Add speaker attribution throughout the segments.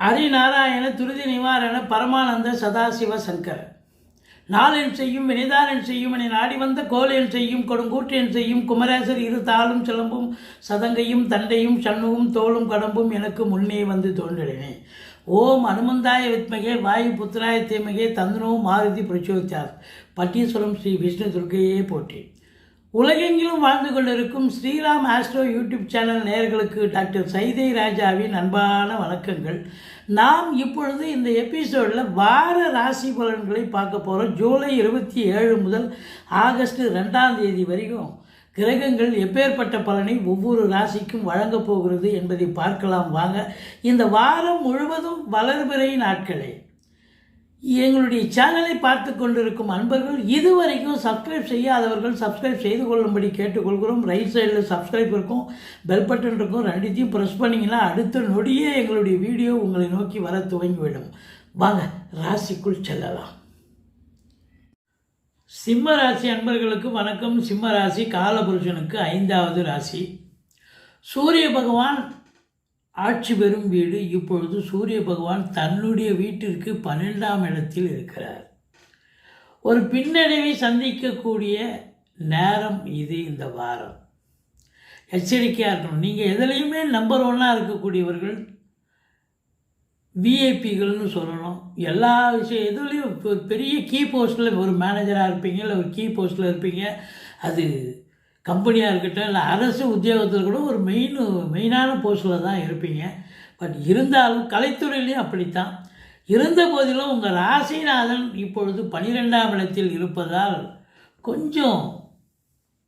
Speaker 1: ஹரிநாராயண துருதி நிவாரண பரமானந்த சதாசிவ சங்கர. நாளென் செய்யும் வினைதானன் செய்யும் என நாடி வந்த கோலையன் செய்யும் கொடுங்கூற்றேன் செய்யும் குமரேசர் இரு தாளும் சிலம்பும் சதங்கையும் தண்டையும் சண்முகும் தோளும் கடம்பும் எனக்கு முன்னே வந்து தோன்றினே. ஓம் அனுமந்தாய வித்மகே வாயு புத்திராய தீமகே தந்தனோ மாருதி பிரச்சோதித்தார் பட்டீஸ்வரம் ஸ்ரீ விஷ்ணு துர்க்கையே போற்றி. உலகெங்கிலும் வாழ்ந்து கொண்டிருக்கும் ஸ்ரீராம் ஆஸ்ட்ரோ யூடியூப் சேனல் நேயர்களுக்கு டாக்டர் சைதை ராஜாவின் அன்பான வணக்கங்கள். நாம் இப்பொழுது இந்த எபிசோடில் வார ராசி பலன்களை பார்க்க போகிறோம் ஜூலை இருபத்தி ஏழு முதல் ஆகஸ்ட் ரெண்டாம் தேதி வரைக்கும் கிரகங்கள் எப்பேற்பட்ட பலனை ஒவ்வொரு ராசிக்கும் வழங்கப் போகிறது என்பதை பார்க்கலாம். வாங்க இந்த வாரம் முழுவதும் வளர்பிறை நாட்களே. எங்களுடைய சேனலை பார்த்து கொண்டிருக்கும் அன்பர்கள் இதுவரைக்கும் சப்ஸ்கிரைப் செய்யாதவர்கள் சப்ஸ்கிரைப் செய்து கொள்ளும்படி கேட்டுக்கொள்கிறோம். ரைட் சைடில் சப்ஸ்கிரைப் இருக்கும் பெல் பட்டன் இருக்கும். ரெண்டுத்தையும் ப்ரெஸ் பண்ணிங்கன்னா அடுத்த நொடியே எங்களுடைய வீடியோ உங்களை நோக்கி வர துவங்கிவிடும். வாங்க ராசிக்குள் செல்லலாம். சிம்ம ராசி அன்பர்களுக்கு வணக்கம். சிம்ம ராசி காலபுருஷனுக்கு ஐந்தாவது ராசி. சூரிய பகவான் ஆட்சி பெறும் வீடு இப்பொழுது சூரிய பகவான் தன்னுடைய வீட்டிற்கு பன்னெண்டாம் இடத்தில் இருக்கிறார். ஒரு பின்னடைவை சந்திக்கக்கூடிய நேரம் இது இந்த வாரம். எச்சரிக்கையாக இருக்கணும். நீங்கள் எதுலேயுமே நம்பர் ஒன்னாக இருக்கக்கூடியவர்கள் விஐபிகள்னு சொல்லணும். எல்லா விஷயம் எதுலேயும் ஒரு பெரிய கீ போஸ்ட்டில் ஒரு மேனேஜராக இருப்பீங்க இல்லை ஒரு கீ போஸ்ட்டில் இருப்பீங்க அது கம்பெனியாக இருக்கட்டும் இல்லை அரசு உத்தியோகத்தில் கூட ஒரு மெயின் மெயினான போஸ்டில் தான் இருப்பீங்க. பட் இருந்தாலும் கலைத்துறையிலையும் அப்படித்தான். இருந்த போதிலும் உங்கள் ராசிநாதன் இப்பொழுது பனிரெண்டாம் இடத்தில் இருப்பதால் கொஞ்சம்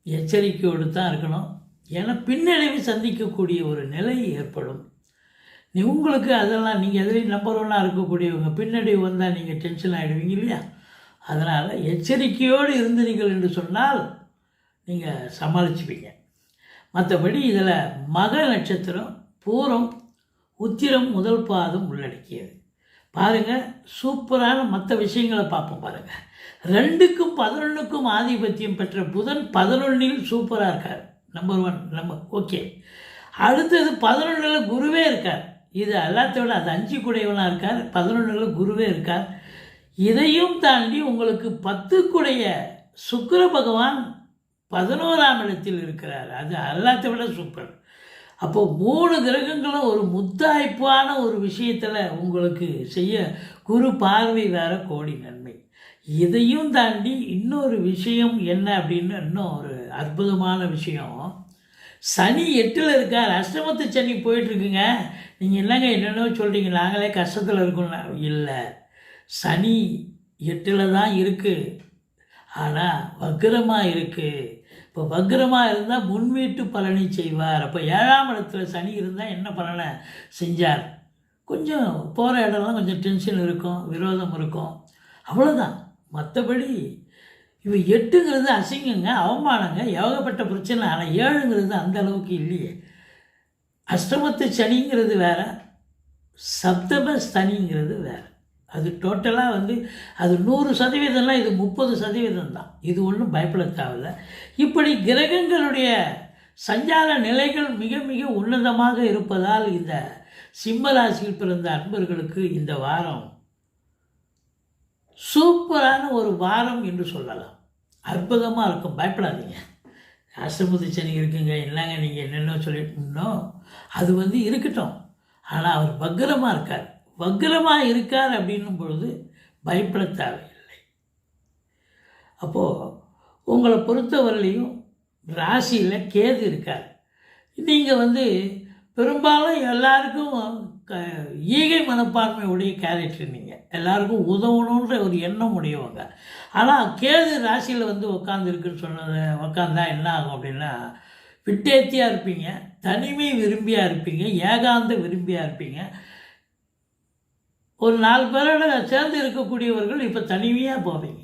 Speaker 1: எச்சரிக்கையோடு தான் இருக்கணும். ஏன்னா பின்னடைவு சந்திக்கக்கூடிய ஒரு நிலை ஏற்படும். நீ உங்களுக்கு அதெல்லாம் நீங்கள் எதிலையும் நம்பர் ஒன்னாக இருக்கக்கூடியவங்க பின்னடைவு வந்தால் நீங்கள் டென்ஷன் ஆகிடுவீங்க இல்லையா? அதனால் எச்சரிக்கையோடு இருந்தீர்கள் என்று சொன்னால் நீங்கள் சமாளிச்சுப்பீங்க. மற்றபடி இதில் மக நட்சத்திரம் பூரம் உத்திரம் முதல் பாதம் உள்ளடக்கியது. பாருங்கள் சூப்பரான மற்ற விஷயங்களை பார்ப்போம் பாருங்கள் ரெண்டுக்கும் பதினொன்றுக்கும் ஆதிபத்தியம் பெற்ற புதன் பதினொன்றில் சூப்பராக இருக்கார். நம்பர் ஒன் நம்ம ஓகே அடுத்தது பதினொன்றில் குருவே இருக்கார். இது எல்லாத்தோட அது அஞ்சு குடையவனாக இருக்கார். பதினொன்றில் குருவே இருக்கார். இதையும் தாண்டி உங்களுக்கு பத்துக்குடைய சுக்கர பகவான் பதினோராம் இடத்தில் இருக்கிறார். அது எல்லாத்தை விட சூப்பர் அப்போது மூணு கிரகங்களும் ஒரு முத்தாய்ப்பான ஒரு விஷயத்தில் உங்களுக்கு செய்ய குரு பார்வை வேற கோடி நன்மை. இதையும் தாண்டி இன்னொரு விஷயம் என்ன அப்படின்னு இன்னும் ஒரு அற்புதமான விஷயம். சனி எட்டில் இருக்கார். அஷ்டமத்து சனி போயிட்டுருக்குங்க. நீங்கள் என்னங்க என்னென்னோ சொல்கிறீங்க நாங்களே கஷ்டத்தில் இருக்கோம்னா இல்லை. சனி எட்டில் தான் இருக்குது ஆனால் வக்ரமாக இருக்குது இப்போ வக்ரமாக இருந்தால் முன்வீட்டு பலனை செய்வார். அப்போ ஏழாம் இடத்துல சனி இருந்தால் என்ன பலனை செஞ்சார்? கொஞ்சம் போகிற இடம்லாம் கொஞ்சம் டென்ஷன் இருக்கும் விரோதம் இருக்கும். அவ்வளோதான் மற்றபடி இவ எட்டுங்கிறது அசிங்கங்க அவமானங்க ஏகப்பட்ட பிரச்சனை. ஆனால் ஏழுங்கிறது அந்த அளவுக்கு இல்லையே. அஷ்டமத்து சனிங்கிறது வேற சப்தம சனிங்கிறது வேறு. அது டோட்டலாக வந்து அது நூறு சதவீதம்லாம் இது முப்பது சதவீதம் தான் இது ஒன்றும் பயப்பட தேவையில்ல இப்படி கிரகங்களுடைய சஞ்சார நிலைகள் மிக மிக உன்னதமாக இருப்பதால் இந்த சிம்மராசியில் பிறந்த அன்பர்களுக்கு இந்த வாரம் சூப்பரான ஒரு வாரம் என்று சொல்லலாம். அற்புதமாக இருக்கும். பயப்படாதீங்க. அஷ்டமுதி சனி இருக்குங்க. என்னங்க நீங்கள் என்னென்ன சொல்லிட்டு அது வந்து இருக்கட்டும். ஆனால் அவர் வக்ரமாக இருக்கார். வக்கிரமாக இருக்கார் அப்படின்னும் பொழுது பயப்பட தேவையில்லை. அப்போது உங்களை பொறுத்தவரையிலையும் ராசியில் கேது இருக்கார். நீங்கள் வந்து பெரும்பாலும் எல்லாருக்கும் க ஈகை மனப்பான்மை உடைய கேரக்டர் நீங்கள் எல்லாருக்கும் உதவணுன்ற ஒரு எண்ணம் உடையவங்க. ஆனால் கேது ராசியில் வந்து உட்காந்துருக்குன்னு சொன்னது உட்காந்தா என்ன ஆகும் அப்படின்னா விட்டேத்தியாக இருப்பீங்க தனிமை விரும்பியாக இருப்பீங்க ஏகாந்த விரும்பியாக இருப்பீங்க ஒரு நாலு பேரோட சேர்ந்து இருக்கக்கூடியவர்கள் இப்போ தனிமையாக போவீங்க.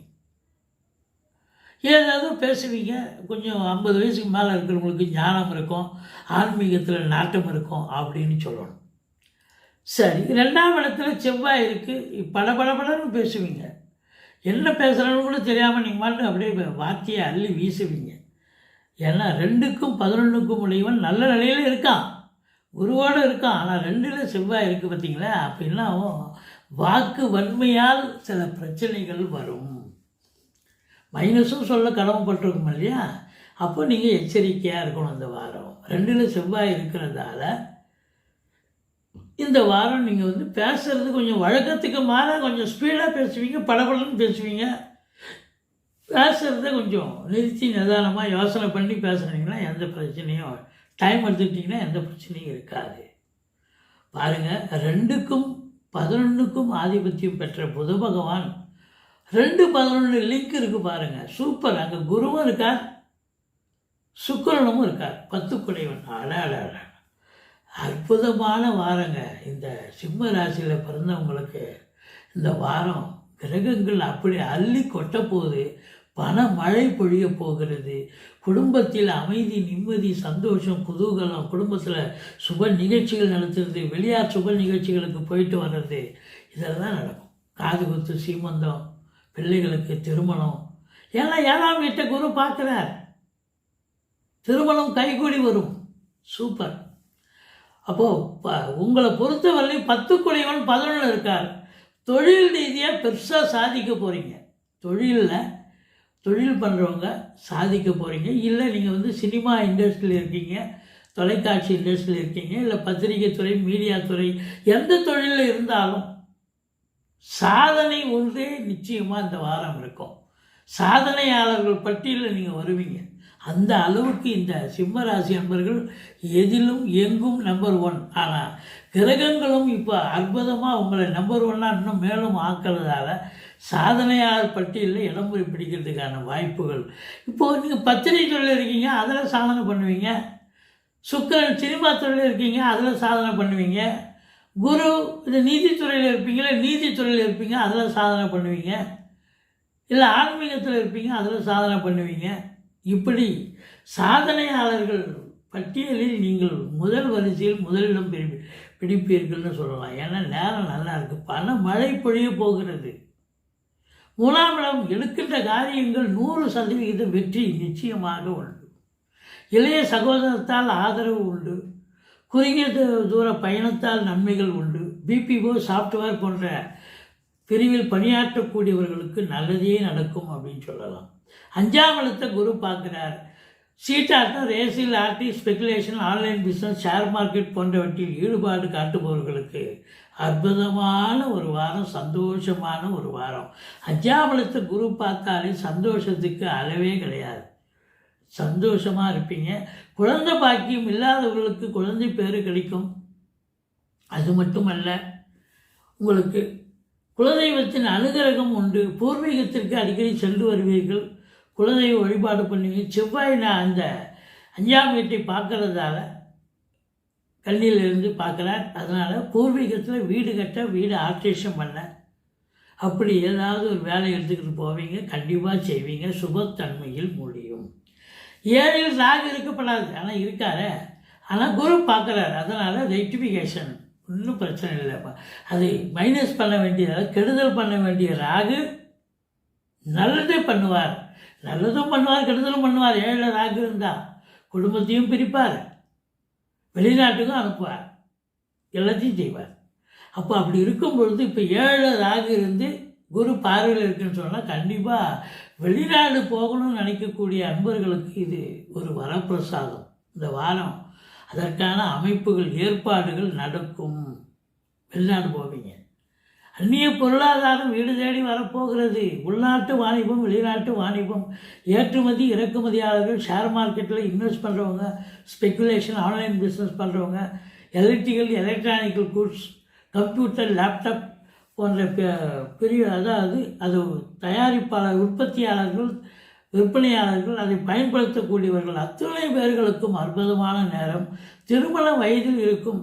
Speaker 1: ஏதாவது பேசுவீங்க கொஞ்சம் ஐம்பது வயசுக்கு மேலே இருக்கிறவங்களுக்கு ஞானம் இருக்கும் ஆன்மீகத்தில் நாட்டம் இருக்கும் அப்படின்னு சொல்லணும். சரி ரெண்டாம் இடத்துல செவ்வாய் இருக்குது படபடபடன்னு பேசுவீங்க. என்ன பேசுகிறேன்னு கூட தெரியாமல் நீங்கள் மட்டும் அப்படியே வார்த்தையை அள்ளி வீசுவீங்க. ஏன்னா ரெண்டுக்கும் பதினொன்றுக்கும் உடையவன் நல்ல நிலையில் இருக்கான். குருவோடு இருக்கும் ஆனால் ரெண்டில் செவ்வாய் இருக்குது பார்த்தீங்களா அப்படின்னா வாக்கு வன்மையால் சில பிரச்சனைகள் வரும். மைனஸும் சொல்ல கடமைப்பட்டிருக்கும் இல்லையா? அப்போ நீங்கள் எச்சரிக்கையாக இருக்கணும் இந்த வாரம். ரெண்டில் செவ்வாய் இருக்கிறதால இந்த வாரம் நீங்கள் வந்து பேசுகிறது கொஞ்சம் வழக்கத்துக்கு மாற கொஞ்சம் ஸ்பீடாக பேசுவீங்க படபடன்னு பேசுவீங்க. பேசுகிறத கொஞ்சம் நிறுத்தி நிதானமாக யோசனை பண்ணி பேசுனீங்கன்னா எந்த பிரச்சனையும் டைம் எடுத்துக்கிட்டிங்கன்னா எந்த பிரச்சனையும் இருக்காது. பாருங்கள் ரெண்டுக்கும் பதினொன்றுக்கும் ஆதிபத்தியம் பெற்ற புத பகவான் ரெண்டு பதினொன்று லிங்க் இருக்குது பாருங்கள் சூப்பர் அங்கே குருவும் இருக்கார் சுக்கரனும் இருக்கார். பத்து குடைவன் அட அற்புதமான வாரங்க. இந்த சிம்ம ராசியில் பிறந்தவங்களுக்கு இந்த வாரம் கிரகங்கள் அப்படி அள்ளி கொட்ட போகுது. பண மழை பொழிய போகிறது. குடும்பத்தில் அமைதி நிம்மதி சந்தோஷம் குதூகலம் குடும்பத்தில் சுப நிகழ்ச்சிகள் நடத்துறது வெளியார் சுப நிகழ்ச்சிகளுக்கு போயிட்டு வர்றது. இதெல்லாம் நடக்கும். காது குத்து சீமந்தம் பிள்ளைகளுக்கு திருமணம். ஏன்னா ஏழாம் வீட்டை குரு பார்க்குறார். திருமணம் கைகூடி வரும். சூப்பர் அப்போது ப உங்களை பொறுத்தவரை பத்து குடைவன் பதினொன்று இருக்கார். தொழில் ரீதியாக பெருசாக சாதிக்க போகிறீங்க தொழிலில் தொழில் பண்ணுறவங்க சாதிக்க போகிறீங்க இல்லை நீங்கள் வந்து சினிமா இண்டஸ்ட்ரியில் இருக்கீங்க தொலைக்காட்சி இண்டஸ்ட்ரியில் இருக்கீங்க இல்லை பத்திரிகை துறை மீடியா துறை எந்த தொழிலில் இருந்தாலும் சாதனை ஒன்றே நிச்சயமாக இந்த வாரம் இருக்கும். சாதனையாளர்கள் பட்டியலில் நீங்கள் வருவீங்க. அந்த அளவுக்கு இந்த சிம்மராசி அன்பர்கள் எதிலும் எங்கும் நம்பர் ஒன் ஆனால் கிரகங்களும் இப்போ அற்புதமாக உங்களை நம்பர் ஒன்னாக இன்னும் மேலும் ஆக்கிறதால சாதனையாளர் பட்டியலில் இடம் பிடிக்கிறதுக்கான வாய்ப்புகள். இப்போது நீங்கள் பத்திரிகை தொழில் இருக்கீங்க அதில் சாதனை பண்ணுவீங்க. சுக்கரன் சினிமா துறையில் இருக்கீங்க அதில் சாதனை பண்ணுவீங்க. குரு இந்த நீதித்துறையில் இருப்பீங்களே நீதித்துறையில் இருப்பீங்க அதில் சாதனை பண்ணுவீங்க. இல்லை ஆன்மீகத்தில் இருப்பீங்க அதில் சாதனை பண்ணுவீங்க. இப்படி சாதனையாளர்கள் பட்டியலில் நீங்கள் முதல் வரிசையில் முதலிடம் பிடிப்பீர்கள்னு சொல்லலாம். ஏன்னா நேரம் நல்லா இருக்குது பணம் மழை பொழிய போகிறது. மூணாம் இடம் எடுக்கின்ற காரியங்கள் நூறு சதவிகித வெற்றி நிச்சயமாக உண்டு. இளைய சகோதரத்தால் ஆதரவு உண்டு. குறுகிய தூ- தூர பயணத்தால் நன்மைகள் உண்டு. பிபிஓ சாஃப்ட்வேர் போன்ற பிரிவில் பணியாற்றக்கூடியவர்களுக்கு நல்லதே நடக்கும் அப்படின்னு சொல்லலாம். அஞ்சாம் இடத்தை குரு பார்க்குறார். சீட்டாட்டம் ரேசில் RT speculation online business share market போன்றவற்றில் ஈடுபாடு காட்டுபவர்களுக்கு அற்புதமான ஒரு வாரம் சந்தோஷமான ஒரு வாரம். அஞ்சாபலத்தை குரு பார்த்தாலே சந்தோஷத்துக்கு அளவே கிடையாது. சந்தோஷமாக இருப்பீங்க. குழந்தை பாக்கியம் இல்லாதவர்களுக்கு குழந்தை பேர் கிடைக்கும். அது மட்டுமல்ல உங்களுக்கு குலதெய்வத்தின் அனுகிரகம் உண்டு. பூர்வீகத்திற்கு அடிக்கடி சென்று வருவீர்கள். குலதெய்வ வழிபாடு பண்ணுவீங்க. செவ்வாய் நான் அந்த அஞ்சாம் வீட்டை பார்க்கறதால கண்ணிலிருந்து பார்க்குறார். அதனால் பூர்வீகத்தில் வீடு கட்ட வீடு ஆல்ட்ரேஷன் பண்ண. அப்படி ஏதாவது ஒரு வேலை எடுத்துக்கிட்டு போவீங்க கண்டிப்பாக செய்வீங்க. சுபத்தன்மையில் முடியும். ஏழில் ராகு இருக்கப்படாது. ஆனால் இருக்காரு. ஆனால் குரு பார்க்குறாரு. அதனால் ரெக்டிஃபிகேஷன் ஒன்றும் பிரச்சனை இல்லைப்பா. அது மைனஸ் பண்ண வேண்டியதால் கெடுதல் பண்ண வேண்டிய ராகு நல்லதே பண்ணுவார். நல்லதும் பண்ணுவார் கெடுதலும் பண்ணுவார். ஏழில் ராகு இருந்தால் குடும்பத்தையும் பிரிப்பார். வெளிநாட்டுக்கும் அனுப்புவார். எல்லாத்தையும் செய்வார். அப்போ அப்படி இருக்கும் பொழுது இப்போ ஏழு ராகு இருந்து குரு பார்வையில் இருக்குன்னு சொன்னால் கண்டிப்பாக வெளிநாடு போகணும்னு நினைக்கக்கூடிய அன்பர்களுக்கு இது ஒரு வரப்பிரசாதம். இந்த வாரம் அதற்கான அமைப்புகள் ஏற்பாடுகள் நடக்கும். வெளிநாடு போவீங்க. அந்நிய பொருளாதாரம் வீடு தேடி வரப்போகிறது. உள்நாட்டு வாணிபம் வெளிநாட்டு வாணிபம் ஏற்றுமதி இறக்குமதியாளர்கள் ஷேர் மார்க்கெட்டில் இன்வெஸ்ட் பண்ணுறவங்க ஸ்பெக்குலேஷன் ஆன்லைன் பிஸ்னஸ் பண்ணுறவங்க electrical electronical goods computer laptop போன்ற பெ- பெரிய அதாவது அது தயாரிப்பாளர் உற்பத்தியாளர்கள் விற்பனையாளர்கள் அதை பயன்படுத்தக்கூடியவர்கள் அத்துணை பேர்களுக்கும் அற்புதமான நேரம். திருமண வயதில் இருக்கும்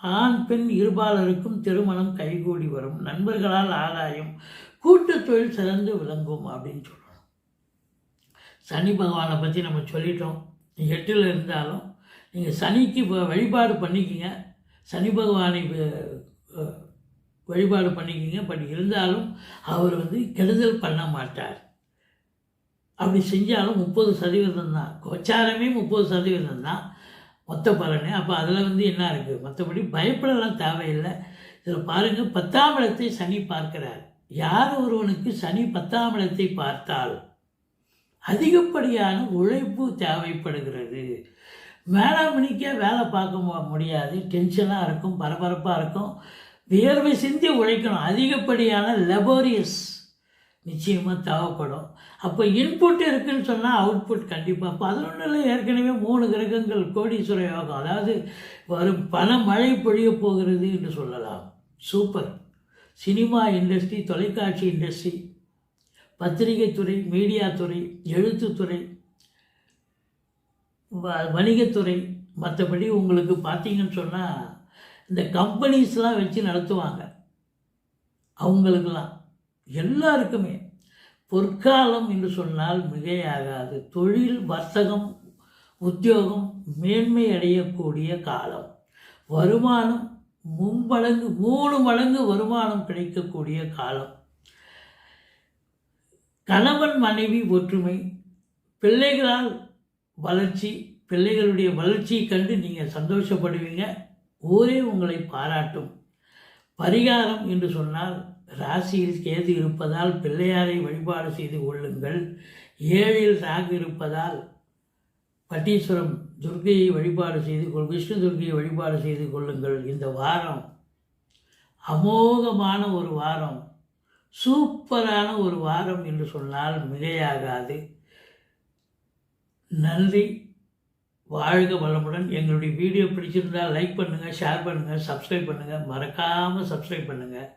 Speaker 1: ஆண் பெண் இருபாலருக்கும் திருமணம் கைகூடி வரும். நண்பர்களால் ஆதாயம். கூட்டுத் தொழில் சிறந்து விளங்கும் அப்படின்னு சொல்லணும். சனி பகவானை பற்றி நம்ம சொல்லிட்டோம். எட்டில் இருந்தாலும் நீங்கள் சனிக்கு வ- வழிபாடு பண்ணிக்கிங்க. சனி பகவானை வழிபாடு பண்ணிக்கிங்க. பட் இருந்தாலும் அவர் வந்து கெடுதல் பண்ண மாட்டார். அப்படி செஞ்சாலும் முப்பது சதவீதம் தான் கோச்சாரமே முப்பது சதவீதம் தான் மொத்த பலனு. அப்போ அதில் வந்து என்ன இருக்குது மற்றபடி பயப்படலாம் தேவையில்லை. இதில் பாருங்கள் பத்தாம் இடத்தை சனி பார்க்கிறார். யார் ஒருவனுக்கு சனி பத்தாம் இடத்தை பார்த்தால் அதிகப்படியான உழைப்பு தேவைப்படுகிறது. மேலாமணிக்கே வேலை பார்க்க முடியாது. டென்ஷனாக இருக்கும் பரபரப்பாக இருக்கும். வியர்வை சிந்தி உழைக்கணும். அதிகப்படியான லெபோரியஸ் நிச்சயமாக தேவைப்படும். அப்போ இன்புட் இருக்குதுன்னு சொன்னால் அவுட்புட் கண்டிப்பாக பதினொன்றில் ஏற்கனவே மூணு கிரகங்கள் கோடீஸ்வர யோகம். அதாவது வரும் பல மழை பொழிய போகிறது என்று சொல்லலாம். சூப்பர் சினிமா இண்டஸ்ட்ரி தொலைக்காட்சி இண்டஸ்ட்ரி பத்திரிகை துறை மீடியா துறை எழுத்துத்துறை வ- வணிகத்துறை மற்றபடி உங்களுக்கு பார்த்தீங்கன்னு சொன்னால் இந்த கம்பெனிஸ்லாம் வச்சு நடத்துவாங்க. அவங்களுக்கெல்லாம். எல்லாருக்குமே. பொற்காலம் என்று சொன்னால் மிகையாகாது. தொழில் வர்த்தகம் உத்தியோகம் மேன்மை அடையக்கூடிய காலம். வருமானம் மும்மடங்கு மூணு மடங்கு வருமானம் கிடைக்கக்கூடிய காலம். கணவன் மனைவி ஒற்றுமை பிள்ளைகளால் வளர்ச்சி பிள்ளைகளுடைய வளர்ச்சியை கண்டு நீங்கள் சந்தோஷப்படுவீங்க. ஊரே உங்களை பாராட்டும். பரிகாரம் என்று சொன்னால் ராசியில் கேது இருப்பதால் பிள்ளையாரை வழிபாடு செய்து கொள்ளுங்கள். ஏழில் ராகு இருப்பதால் பட்டீஸ்வரம் துர்க்கையை வழிபாடு செய்து கொள் விஷ்ணு துர்க்கையை வழிபாடு செய்து கொள்ளுங்கள். இந்த வாரம் அமோகமான ஒரு வாரம் சூப்பரான ஒரு வாரம் என்று சொன்னால் மிகையாகாது. நன்றி. வாழ்க வளமுடன். எங்களுடைய வீடியோ பிடிச்சிருந்தால் லைக் பண்ணுங்கள் ஷேர் பண்ணுங்கள் சப்ஸ்கிரைப் பண்ணுங்கள் மறக்காமல் சப்ஸ்கிரைப் பண்ணுங்கள்